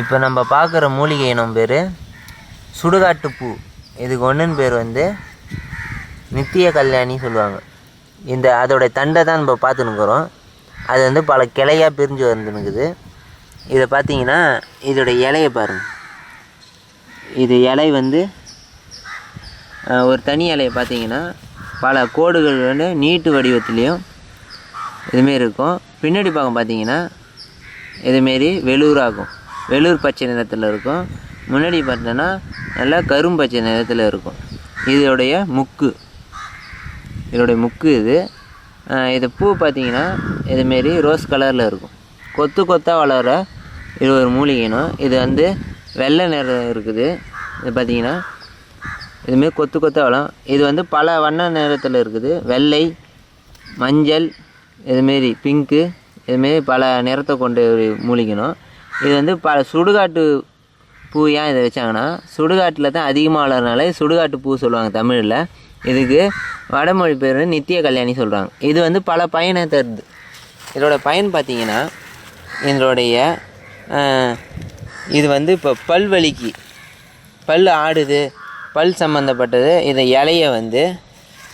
இப்போ நம்ம பார்க்குற மூலிகை இனம் பேர் சுடுகாட்டு பூ. இதுக்கு ஒன்றுன்னு பேர் வந்து நித்திய கல்யாணி சொல்லுவாங்க. இந்த அதோடைய தண்டை தான் நம்ம பார்த்துன்னுக்குறோம் அது வந்து பல கிளையாக பிரிஞ்சு வந்துனுக்குது இதை பார்த்தீங்கன்னா இதோடைய இலையை பாருங்கள் இது இலை வந்து ஒரு தனி இலையை பார்த்தீங்கன்னா பல கோடுகள் வந்து நீட்டு வடிவத்துலேயும் இதுமாரி இருக்கும். பின்னாடி பக்கம் பார்த்தீங்கன்னா இதுமாரி வெளூராகும் வெளூர் பச்சை நிறத்தில் இருக்கும். முன்னாடி பார்த்தோன்னா நல்லா கரும்பச்சை நிறத்தில் இருக்கும். இதோடைய முக்கு. இதோடைய முக்கு இது. இது பூ பார்த்தீங்கன்னா இதுமாரி ரோஸ் கலரில் இருக்கும். கொத்து கொத்தாக வளர இது ஒரு மூலிகைனும் இது வந்து வெள்ளை நிறம் இருக்குது. இது பார்த்திங்கன்னா இதுமாரி கொத்து கொத்தாக வளரும். இது வந்து பல வண்ண நிறத்தில் இருக்குது. வெள்ளை மஞ்சள் இதுமாரி பிங்க்கு இதுமாரி பல நிறத்தை கொண்டு ஒரு மூலிகைனும் இது வந்து பல சுடுகாட்டு பூ ஏன் இதை வச்சாங்கன்னா சுடுகாட்டில் தான் அதிகமாக வளர்றனால சுடுகாட்டு பூ சொல்லுவாங்க தமிழில். இதுக்கு வடமொழி பேர் நித்திய கல்யாணி சொல்கிறாங்க இது வந்து பல பயனை தருது இதோட பயன் பார்த்தீங்கன்னா இதனுடைய இது வந்து இப்போ பல்வலிக்கு பல் ஆடுது பல் சம்மந்தப்பட்டது இந்த இலைய வந்து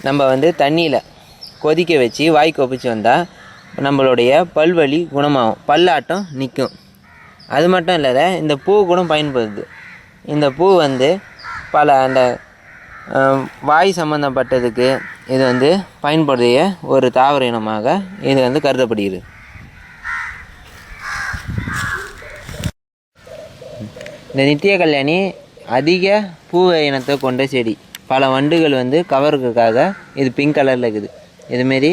நம்ம வந்து தண்ணியில் கொதிக்க வச்சு வாய் கொப்பிச்சு வந்தால் நம்மளுடைய பல்வலி குணமாகும். பல்லாட்டம் நிற்கும் அது மட்டும் இல்லாத இந்த பூ கூட பயன்படுது. இந்த பூ வந்து பல அந்த வாய் சம்மந்தப்பட்டதுக்கு இது வந்து பயன்படுத்திய ஒரு தாவர இனமாக இது வந்து கருதப்படுகிறது. இந்த நித்திய கல்யாணி அதிக பூ இனத்தை கொண்ட செடி. பல வண்டுகள் வந்து கவருக்காக இது பிங்க் கலரில் இருக்குது. இதுமாரி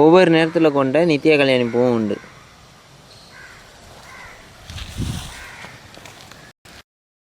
ஒவ்வொரு நேரத்தில் கொண்ட நித்திய கல்யாணி பூவும் உண்டு.